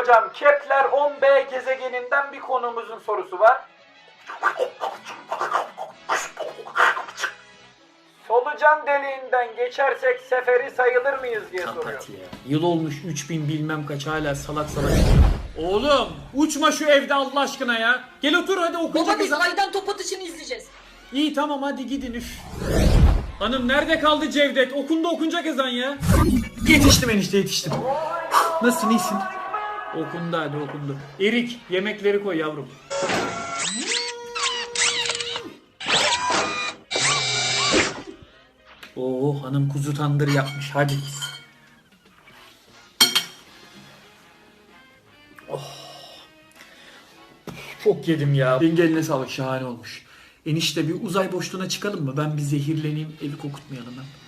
Hocam Kepler 10b gezegeninden bir konumuzun sorusu var. Solucan deliğinden geçersek seferi sayılır mıyız diye soruyor. Kapat ya. Yıl olmuş 3000 bilmem kaç hala salak salak. Oğlum uçma şu evde Allah aşkına ya. Gel otur hadi Baba biz ezan. aydan top atışını izleyeceğiz. İyi tamam hadi gidin üf. Hanım nerede kaldı Cevdet? Okunda okunacak ezan ya. Yetiştim enişte yetiştim. Nasılsın iyisin? Okundu hadi okundu. Erik yemekleri koy yavrum. Oo hanım kuzu tandır yapmış hadi. Oh. Çok yedim ya. Yenge eline sağlık şahane olmuş. Enişte bir uzay boşluğuna çıkalım mı? Ben bir zehirleneyim evi kokutmayalım hem.